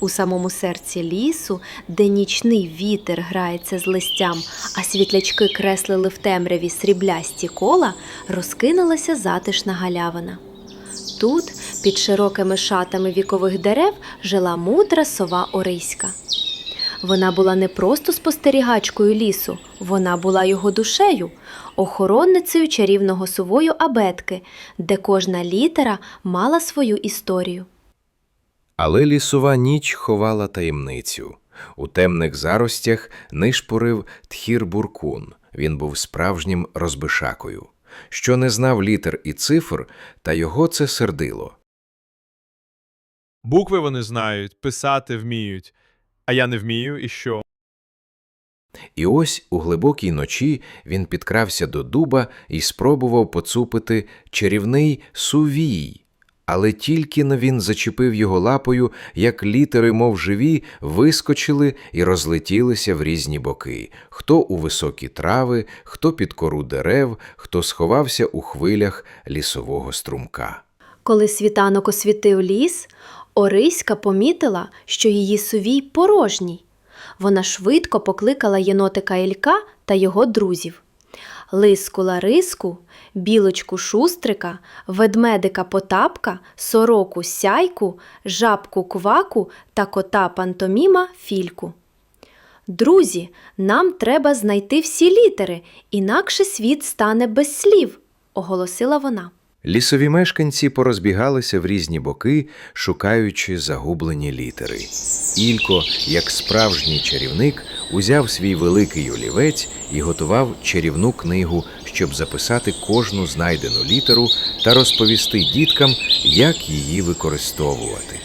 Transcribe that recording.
У самому серці лісу, де нічний вітер грається з листям, а світлячки креслили в темряві сріблясті кола, розкинулася затишна галявина. Тут, під широкими шатами вікових дерев, жила мудра сова Орийська. Вона була не просто спостерігачкою лісу, вона була його душею, охоронницею чарівного сувою абетки, де кожна літера мала свою історію. Але лісова ніч ховала таємницю. У темних заростях нишпорив тхір буркун. Він був справжнім розбишакою, що не знав літер і цифр, та його це сердило. Букви вони знають, писати вміють, а я не вмію, і що? І ось у глибокій ночі він підкрався до дуба і спробував поцупити чарівний сувій. Але тільки но він зачепив його лапою, як літери, мов живі, вискочили і розлетілися в різні боки хто у високі трави, хто під кору дерев, хто сховався у хвилях лісового струмка. Коли світанок освітив ліс, Орийська помітила, що її сувій порожній. Вона швидко покликала єнотика Ілька та його друзів. Лиску Лариску, білочку Шустрика, ведмедика Потапка, сороку Сяйку, жабку Кваку та кота Пантоміма Фільку. Друзі, нам треба знайти всі літери, інакше світ стане без слів, оголосила вона. Лісові мешканці порозбігалися в різні боки, шукаючи загублені літери. Ілько, як справжній чарівник, узяв свій великий олівець і готував чарівну книгу, щоб записати кожну знайдену літеру та розповісти діткам, як її використовувати.